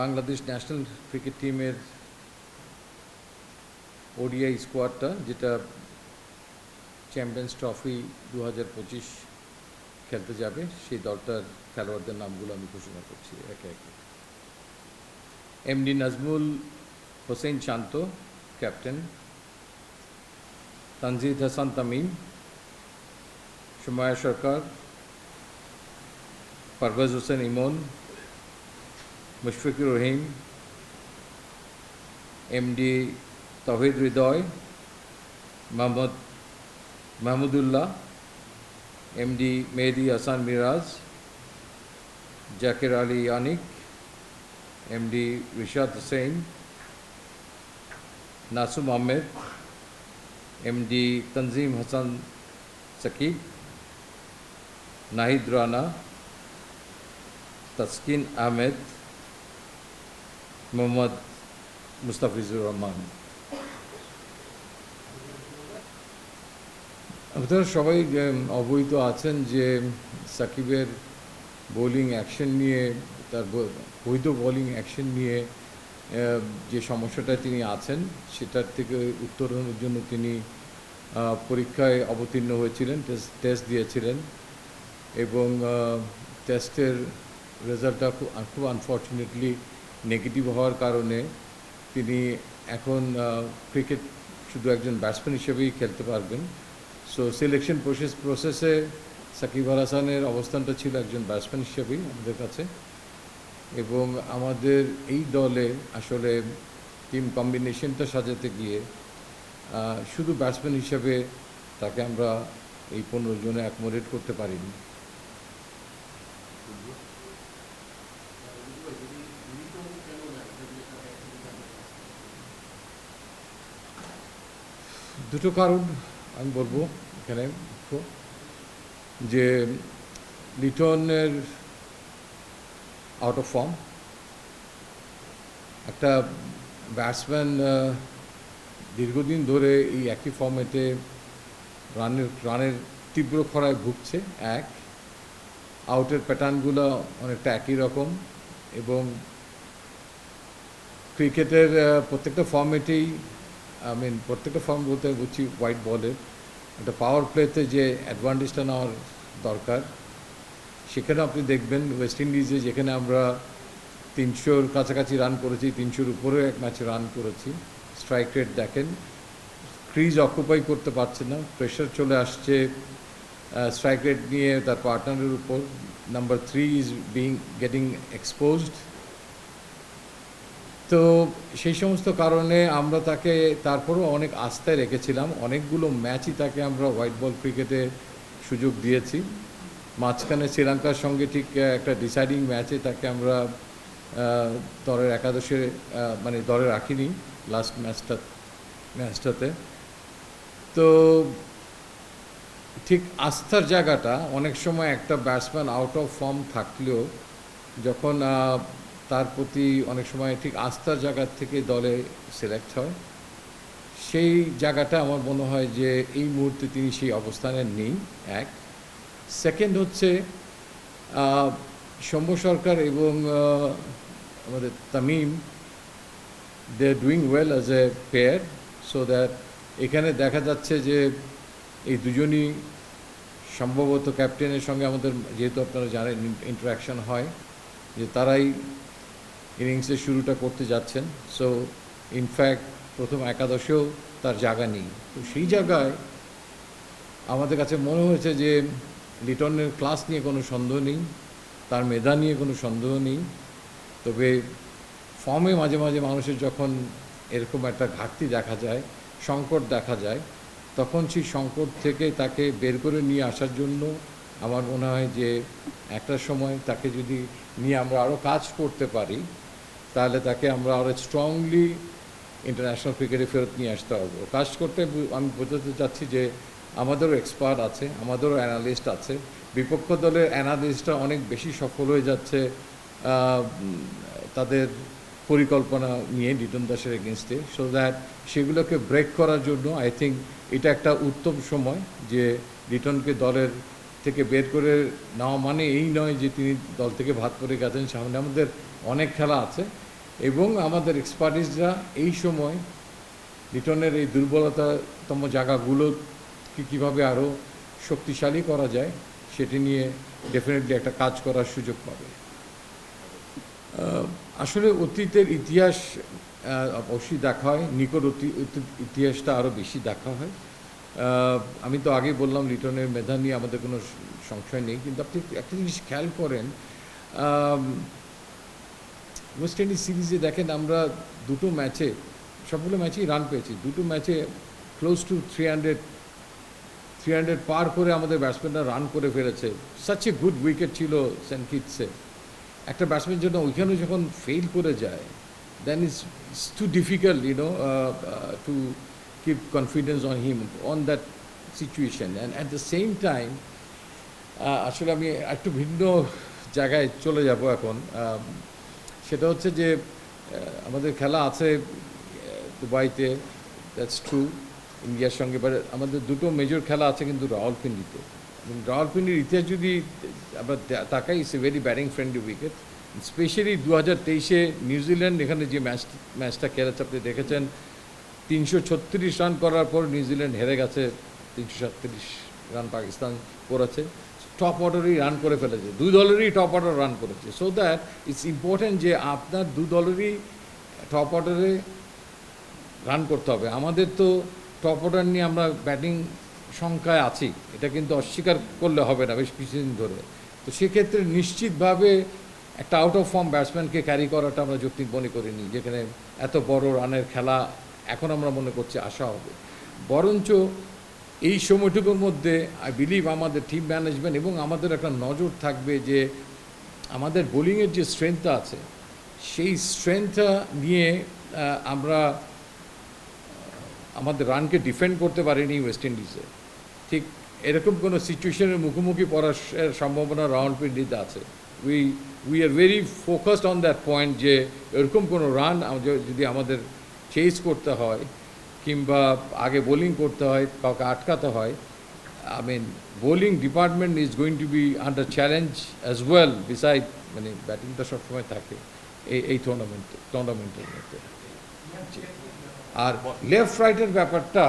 Bangladesh national cricket টিমের ODI স্কোয়াডটা, যেটা চ্যাম্পিয়ন্স ট্রফি দু হাজার পঁচিশ খেলতে যাবে, সেই দলটার খেলোয়াড়দের নামগুলো আমি ঘোষণা করছি একে একে। MD Najmul Hossain Shanto, captain. Tanzid Hasan Tamim, Soumya Sarkar. Parvez Hossain Emon Mushfiqur Rahim MD Towhid Hridoy, Mohammad Mahmudullah MD Mehedi Hasan Miraz, Jaker Ali Anik MD Rishad Hossain, Nasum Ahmed MD Tanzim Hasan Sakib Nahid Rana, Taskin Ahmed Mohammad Mustafizur Rahman আপনারা সবাই অবহিত আছেন যে সাকিবের bowling action নিয়ে, তার বৈধ bowling action নিয়ে যে সমস্যাটা তিনি আছেন, সেটার থেকে উত্তরণের জন্য তিনি পরীক্ষায় অবতীর্ণ হয়েছিলেন টেস্ট টেস্ট দিয়েছিলেন এবং টেস্টের রেজাল্টটা খুব খুব আনফর্চুনেটলি নেগেটিভ হওয়ার কারণে তিনি এখন ক্রিকেট শুধু একজন ব্যাটসম্যান হিসেবেই খেলতে পারবেন। সো সিলেকশন প্রসেস প্রসেসে সাকিব আল হাসানের অবস্থানটা ছিল একজন ব্যাটসম্যান হিসেবেই আমাদের কাছে। এবং আমাদের এই দলে আসলে টিম কম্বিনেশনটা সাজাতে গিয়ে শুধু ব্যাটসম্যান হিসেবে তাকে আমরা এই পনেরো জনে অ্যাকোমোডেট করতে পারিনি। দুটো কারণ আমি বলব এখানে যে লিটনের আউট অফ ফর্ম একটা ব্যাটসম্যান দীর্ঘদিন ধরে এই একই ফর্মেটে রানের রানের তীব্র খরায় ভুগছে, এক আউটের প্যাটার্নগুলো অনেকটা একই রকম এবং ক্রিকেটের প্রত্যেকটা ফর্মেটেই আই মিন প্রত্যেকটা ফর্ম বলতে বুঝছি হোয়াইট বলের একটা পাওয়ার প্লেতে যে অ্যাডভান্টেজটা নেওয়ার দরকার সেখানে আপনি দেখবেন ওয়েস্ট ইন্ডিজে যেখানে আমরা তিনশোর কাছাকাছি রান করেছি, তিনশোর উপরে এক ম্যাচে রান করেছি। স্ট্রাইক রেট দেখেন ক্রিজ অকুপাই করতে পারছে না। প্রেশার চলে আসছে স্ট্রাইক রেট নিয়ে তার পার্টনারের উপর। Number three is being getting exposed তো সেই সমস্ত কারণে আমরা তাকে তারপরও অনেক আস্থায় রেখেছিলাম। অনেকগুলো ম্যাচই তাকে আমরা হোয়াইট বল ক্রিকেটে সুযোগ দিয়েছি। মাঝখানে শ্রীলঙ্কার সঙ্গে ঠিক একটা ডিসাইডিং ম্যাচে তাকে আমরা দলের একাদশে মানে দলে রাখিনি লাস্ট ম্যাচটা ম্যাচটাতে তো ঠিক আস্থার জায়গাটা অনেক সময় একটা ব্যাটসম্যান আউট অফ ফর্ম থাকলেও যখন তার প্রতি অনেক সময় ঠিক আস্থার জায়গা থেকে দলে সিলেক্ট হয়। সেই জায়গাটা আমার মনে হয় যে এই মুহূর্তে তিনি সেই অবস্থানে নেই, এক। সেকেন্ড হচ্ছে সৌম্য সরকার এবং আমাদের Tamim they doing well as a pair so that এখানে দেখা যাচ্ছে যে এই দুজনই সম্ভবত ক্যাপ্টেনের সঙ্গে আমাদের, যেহেতু আপনারা জানেন ইন্টারাকশন হয়, যে তারাই ইনিংসের শুরুটা করতে যাচ্ছেন। সো ইনফ্যাক্ট প্রথম একাদশেও তার জায়গা নেই। তো সেই জায়গায় আমাদের কাছে মনে হয়েছে যে লিটনের ক্লাস নিয়ে কোনো সন্দেহ নেই, তার মেধা নিয়ে কোনো সন্দেহ নেই। তবে ফর্মে মাঝে মাঝে মানুষের যখন এরকম একটা ঘাটতি দেখা যায়, সংকট দেখা যায়, তখন সেই সংকট থেকে তাকে বের করে নিয়ে আসার জন্য আমার মনে হয় যে একটা সময় তাকে যদি নিয়ে আমরা আরও কাজ করতে পারি তাহলে তাকে আমরা আরও স্ট্রংলি ইন্টারন্যাশনাল ক্রিকেটে ফেরত নিয়ে আসতে পারব। কাজ করতে আমি বোঝাতে চাচ্ছি যে আমাদেরও এক্সপার্ট আছে, আমাদেরও অ্যানালিস্ট আছে। বিপক্ষ দলের অ্যানালিস্টরা অনেক বেশি সফল হয়ে যাচ্ছে তাদের পরিকল্পনা নিয়ে লিটন দাসের এগেনস্টে সো দ্যাট সেগুলোকে ব্রেক করার জন্য আই থিঙ্ক এটা একটা উত্তম সময় যে লিটনকে দলের থেকে বের করে নেওয়া মানে এই নয় যে তিনি দল থেকে ভাত করে গেছেন সামনে। আমাদের অনেক খেলা আছে এবং আমাদের এক্সপার্টিসরা এই সময় লিটনের এই দুর্বলতাতম জায়গাগুলোকে কীভাবে আরও শক্তিশালী করা যায় সেটি নিয়ে ডেফিনেটলি একটা কাজ করার সুযোগ পাবে। আসলে অতীতের ইতিহাস অবশ্যই দেখা হয়, নিকট অতি- অতীত ইতিহাসটা আরও বেশি দেখা হয়। আমি তো আগেই বললাম লিটনের মেধা নিয়ে আমাদের কোনো সংশয় নেই, কিন্তু আপনি একটা জিনিস খেয়াল করেন ওয়েস্ট ইন্ডিজ সিরিজে দেখেন, আমরা দুটো ম্যাচে সবগুলো ম্যাচেই রান পেয়েছি। দুটো ম্যাচে close to three hundred three hundred পার করে আমাদের ব্যাটসম্যানরা রান করে ফেলেছে। সাচ এ গুড উইকেট ছিল সেন্ট কিটসে একটা ব্যাটসম্যান জন্য ওইখানে যখন ফেল করে যায় then is it's too difficult you know to keep confidence on him on that situation and at the same time আসলে আমি একটু ভিন্ন জায়গায় চলে যাব এখন। সেটা হচ্ছে যে আমাদের খেলা আছে দুবাইতে দ্যাটস ট্রু ইন্ডিয়ার সঙ্গে। বাট আমাদের দুটো মেজর খেলা আছে কিন্তু রাওয়ালপিন্ডিতে। এবং রাওয়ালপিন্ডির ইতিহাস যদি আমরা তাকাই is a very batting friendly wicket specially দু হাজার তেইশে নিউজিল্যান্ড এখানে যে ম্যাচ ম্যাচটা খেলেছে আপনি দেখেছেন তিনশো ছত্রিশ রান করার পর নিউজিল্যান্ড হেরে গেছে, তিনশো সাতত্রিশ রান পাকিস্তান করেছে। টপ অর্ডারই রান করে ফেলেছে দুই দলেরই টপ অর্ডার রান করেছে। সো দ্যাট ইটস ইম্পর্ট্যান্ট যে আপনার দু দলেরই টপ অর্ডারে রান করতে হবে। আমাদের তো টপ অর্ডার নিয়ে আমরা ব্যাটিং সংখ্যায় আছি, এটা কিন্তু অস্বীকার করলে হবে না বেশ কিছুদিন ধরে। তো সেক্ষেত্রে নিশ্চিতভাবে একটা আউট অফ ফর্ম ব্যাটসম্যানকে ক্যারি করাটা আমরা যৌক্তিক মনে করিনি, যেখানে এত বড় রানের খেলা এখন আমরা মনে করছি আশা হবে। বরঞ্চ এই সময়টুকুর মধ্যে আই বিলিভ আমাদের টিম ম্যানেজমেন্ট এবং আমাদের একটা নজর থাকবে যে আমাদের বোলিংয়ের যে স্ট্রেংথটা আছে, সেই স্ট্রেংথটা নিয়ে আমরা, আমাদের রানকে ডিফেন্ড করতে পারিনি ওয়েস্ট ইন্ডিজে ঠিক এরকম কোনো সিচুয়েশনের মুখোমুখি পড়ার সম্ভাবনা রাউন্ড পিন্ডিতে আছে। We we are very focused on that point যে এরকম কোনো রান যদি আমাদের চেস করতে হয়, কিংবা আগে বোলিং করতে হয়, কাউকে আটকাতে হয় I mean bowling department is going to be under challenge as well beside মানে ব্যাটিংটা সবসময় থাকে, এই এই টুর্নামেন্ট টুর্নামেন্টের মধ্যে। আর লেফট রাইটের ব্যাপারটা,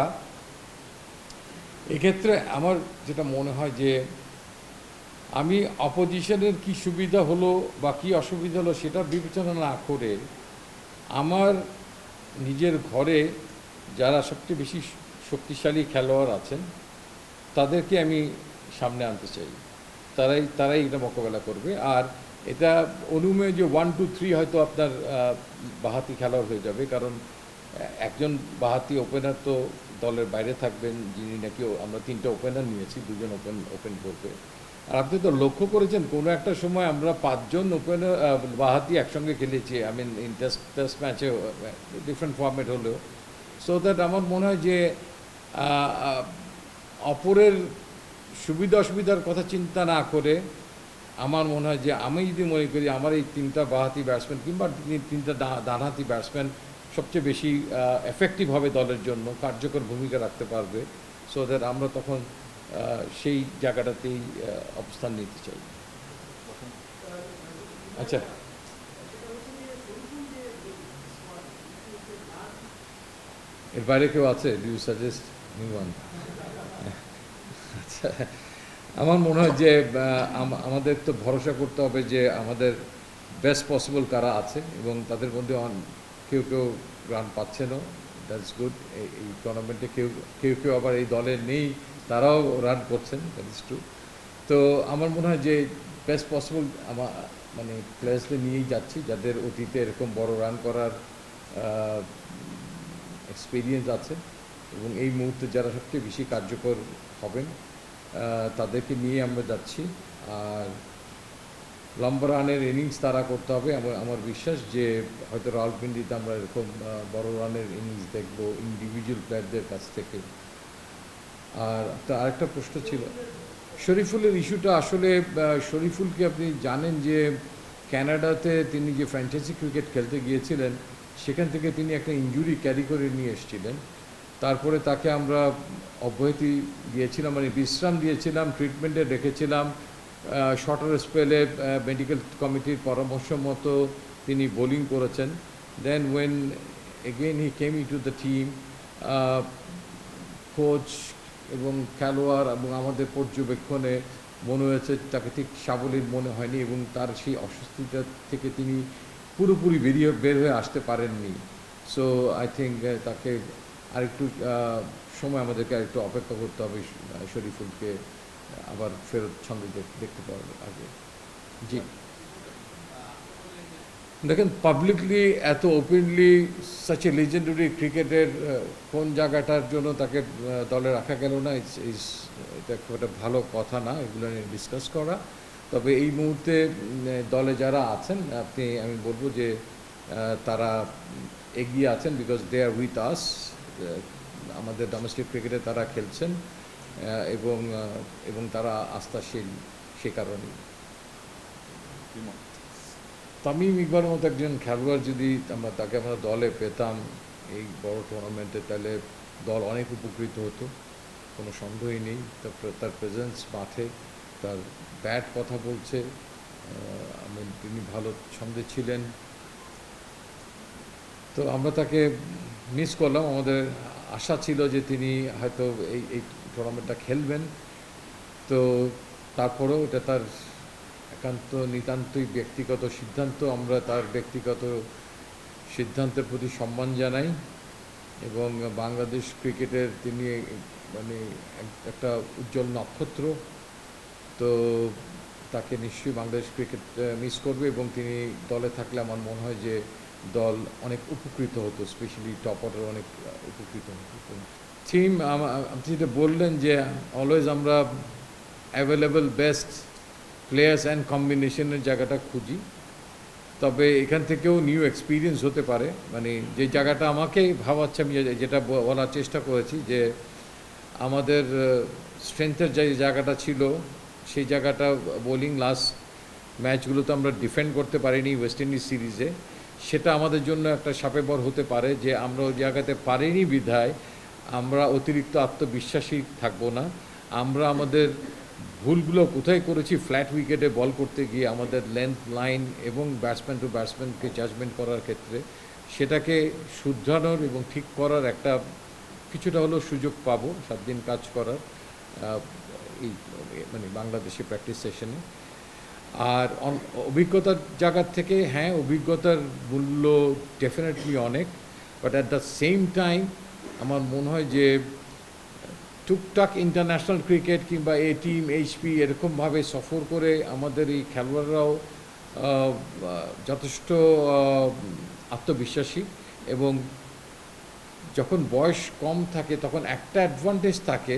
এক্ষেত্রে আমার যেটা মনে হয় যে, আমি অপোজিশনের কি সুবিধা হলো বা কি অসুবিধা হলো সেটা বিবেচনা না করে, আমার নিজের ঘরে যারা সবচেয়ে বেশি শক্তিশালী খেলোয়াড় আছেন, তাদেরকে আমি সামনে আনতে চাই। তারাই তারাই এটা মোকাবেলা করবে। আর এটা অনুমে যে ওয়ান টু থ্রি হয়তো আপনার বাহাতি খেলোয়াড় হয়ে যাবে, কারণ একজন বাহাতি ওপেনার তো দলের বাইরে থাকবেন, যিনি নাকি আমরা তিনটা ওপেনার নিয়েছি, দুজন ওপেন ওপেন করবে। আর আপনি তো লক্ষ্য করেছেন, কোনো একটা সময় আমরা পাঁচজন ওপেনার বাহাতি একসঙ্গে খেলেছি। I mean in test test ম্যাচে ডিফারেন্ট ফর্মেট হলেও। সো দ্যাট আমার মনে হয় যে অপরের সুবিধা অসুবিধার কথা চিন্তা না করে, আমার মনে হয় যে, আমি যদি মনে করি আমার এই তিনটা বাহাতি ব্যাটসম্যান কিংবা তিন- তিনটা ডানহাতি ব্যাটসম্যান সবচেয়ে বেশি এফেক্টিভ হবে দলের জন্য, কার্যকর ভূমিকা রাখতে পারবে। সো দ্যাট আমরা তখন সেই জায়গাটাতেই অবস্থান নিতে চাই। আচ্ছা। এর বাইরে কেউ আছে? ডু সাজেস্ট নিউ ওয়ান আচ্ছা। আমার মনে হয় যে আমাদের তো ভরসা করতে হবে যে, আমাদের বেস্ট পসিবল কারা আছে এবং তাদের মধ্যে কেউ কেউ রান পাচ্ছেনও দ্যাটস গুড এই টুর্নামেন্টে কেউ কেউ কেউ আবার এই দলে নেই। তারাও রান করছেন ট্রু তো আমার মনে হয় যে বেস্ট পসিবল আমার মানে প্লেয়ার্সদের নিয়েই যাচ্ছি, যাদের অতীতে এরকম বড় রান করার এক্সপিরিয়েন্স আছে এবং এই মুহূর্তে যারা সবচেয়ে বেশি কার্যকর হবেন তাদেরকে নিয়ে আমরা যাচ্ছি। আর লম্বা রানের ইনিংস তারা করতে হবে, আমার আমার বিশ্বাস যে হয়তো রাওয়ালপিন্ডিতে আমরা এরকম বড় রানের ইনিংস দেখব ইন্ডিভিজুয়াল প্লেয়ারদের কাছ থেকে। আর একটা আরেকটা প্রশ্ন ছিল। শরীফুলের ইস্যুটা আসলে শরীফুলকে আপনি জানেন যে ক্যানাডাতে তিনি যে ফ্র্যাঞ্চাইজি ক্রিকেট খেলতে গিয়েছিলেন, সেখান থেকে তিনি একটা ইনজুরি ক্যারি করে নিয়ে এসেছিলেন। তারপরে তাকে আমরা অব্যাহতি দিয়েছিলাম মানে বিশ্রাম দিয়েছিলাম ট্রিটমেন্টে রেখেছিলাম। শর্টার স্পেলে মেডিকেল কমিটির পরামর্শ মতো তিনি বোলিং করেছেন। Then when again he came to the team coach এবং খেলোয়াড় এবং আমাদের পর্যবেক্ষণে মনে হয়েছে তাকে ঠিক সাবলীল মনে হয়নি এবং তার সেই অস্বস্তিটা থেকে তিনি পুরোপুরি বেরিয়ে, বের হয়ে আসতে পারেননি। সো আই থিঙ্ক তাকে আরেকটু সময় আমাদেরকে আরেকটু অপেক্ষা করতে হবে শরীফুলকে আবার ফেরত ছন্দে দেখতে পাওয়ার আগে। জি। দেখেন পাবলিকলি এত ওপেনলি সাচ এ লিজেন্ডারি ক্রিকেটের কোন জায়গাটার জন্য তাকে দলে রাখা গেল না ইস এটা খুব একটা ভালো কথা না, এগুলো নিয়ে ডিসকাস করা। তবে এই মুহূর্তে দলে যারা আছেন, আপনি, আমি বলব যে তারা এগিয়ে আছেন because they R with us আমাদের ডোমেস্টিক ক্রিকেটে তারা খেলছেন এবং এবং তারা আস্থাশীল সে কারণেই। তামিম ইকবালের মতো একজন খেলোয়াড় যদি আমরা তাকে আমরা দলে পেতাম, এই বড় টুর্নামেন্টে তাহলে দল অনেক উপকৃত হতো। কোনো সন্দেহই নেই। তার প্রেজেন্স মাঠে। তার ব্যাট কথা বলছে। তিনি ভালো ছন্দে ছিলেন। তো আমরা তাকে মিস করলাম। আমাদের আশা ছিল যে তিনি হয়তো এই এই টুর্নামেন্টটা খেলবেন। তো তারপরেও এটা তার একান্ত নিতান্তই ব্যক্তিগত সিদ্ধান্ত। আমরা তার ব্যক্তিগত সিদ্ধান্তের প্রতি সম্মান জানাই এবং বাংলাদেশ ক্রিকেটের তিনি মানে এক- একটা উজ্জ্বল নক্ষত্র। তো তাকে নিশ্চয়ই বাংলাদেশ ক্রিকেট মিস করবে এবং তিনি দলে থাকলে আমার মনে হয় যে দল অনেক উপকৃত হতো স্পেশালি টপ অর্ডার অনেক উপকৃত হতো। টিম আপনি যেটা বললেন যে অলওয়েজ আমরা অ্যাভেলেবল বেস্ট প্লেয়ার্স অ্যান্ড কম্বিনেশনের জায়গাটা খুঁজি। তবে এখান থেকেও নিউ এক্সপিরিয়েন্স হতে পারে। মানে যে জায়গাটা আমাকে ভাবাচ্ছে, আমি যেটা বলার চেষ্টা করেছি যে আমাদের স্ট্রেংথের যে জায়গাটা ছিল, সেই জায়গাটা বোলিং লাস্ট ম্যাচগুলোতে আমরা ডিফেন্ড করতে পারিনি ওয়েস্ট ইন্ডিজ সিরিজে সেটা আমাদের জন্য একটা সাপে বর হতে পারে যে আমরা ওই জায়গাতে পারিনি বিধায় আমরা অতিরিক্ত আত্মবিশ্বাসী থাকব না। আমরা আমাদের ভুলগুলো কোথায় করেছি ফ্ল্যাট উইকেটে বল করতে গিয়ে আমাদের লেন্থ লাইন এবং ব্যাটসম্যান টু ব্যাটসম্যানকে জাজমেন্ট করার ক্ষেত্রে সেটাকে শুধরানোর এবং ঠিক করার একটা কিছুটা হলেও সুযোগ পাবো, সাত দিন কাজ করার এই মানে বাংলাদেশে প্র্যাকটিস সেশনে আর অভিজ্ঞতার জায়গার থেকে হ্যাঁ অভিজ্ঞতার মূল্য ডেফিনেটলি অনেক but at the same time আমার মনে হয় যে টুকটাক ইন্টারন্যাশনাল ক্রিকেট কিংবা এ টিম এইচপি এরকমভাবে সফর করে আমাদের এই খেলোয়াড়রাও যথেষ্ট আত্মবিশ্বাসী এবং যখন বয়স কম থাকে তখন একটা অ্যাডভান্টেজ থাকে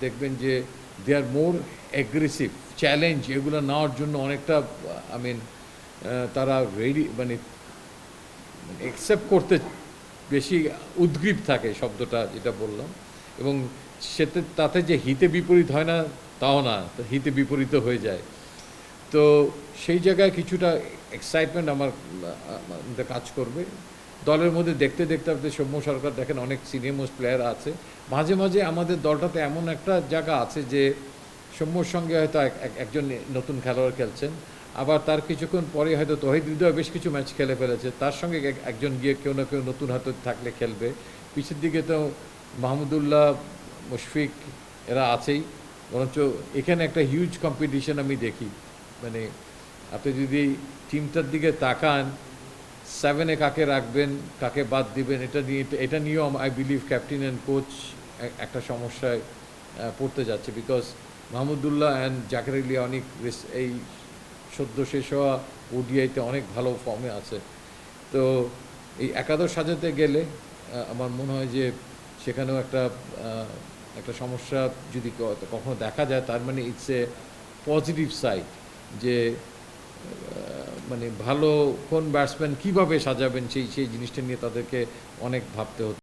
দেখবেন যে দে আর মোর অ্যাগ্রেসিভ চ্যালেঞ্জ এগুলো নেওয়ার জন্য অনেকটা আই মিন তারা রেডি মানে অ্যাকসেপ্ট করতে বেশি উদ্গ্রীব থাকে শব্দটা যেটা বললাম এবং সেতে, তাতে যে হিতে বিপরীত হয় না, তাও না হিতে বিপরীত হয়ে যায়। তো সেই জায়গায় কিছুটা এক্সাইটমেন্ট আমার কাজ করবে। দলের মধ্যে দেখতে দেখতে আপনি সৌম্য সরকার দেখেন, অনেক সিনিয়র মোস্ট প্লেয়ার আছে। মাঝে মাঝে আমাদের দলটাতে এমন একটা জায়গা আছে যে, সৌম্যর সঙ্গে হয়তো এক- এক- একজন নতুন খেলোয়াড় খেলছেন। আবার তার কিছুক্ষণ পরে হয়তো তহিদ হৃদয় বেশ কিছু ম্যাচ খেলে ফেলেছে। তার সঙ্গে একজন গিয়ে কেউ না কেউ নতুন হাতে থাকলে খেলবে। পিছের দিকে তো মাহমুদুল্লাহ মুশফিক এরা আছেই। বরঞ্চ এখানে একটা হিউজ কম্পিটিশন আমি দেখি। মানে আপনি যদি টিমটার দিকে তাকান সেভেনে কাকে রাখবেন, কাকে বাদ দিবেন, এটা নিয়ে, এটা নিয়েও I believe captain and coach একটা সমস্যায় পড়তে যাচ্ছে। বিকজ মাহমুদুল্লাহ অ্যান্ড জাকের আলী অনেক এই সদ্য শেষ হওয়া ওডিআইতে অনেক ভালো ফর্মে আছে। তো এই একাদশ সাজাতে গেলে আমার মনে হয় যে সেখানেও একটা একটা সমস্যা যদি কখনো দেখা যায়, তার মানে ইটস এ পজিটিভ সাইড যে মানে ভালো কোন ব্যাটসম্যান কীভাবে সাজাবেন সেই সেই জিনিসটা নিয়ে তাদেরকে অনেক ভাবতে হতো।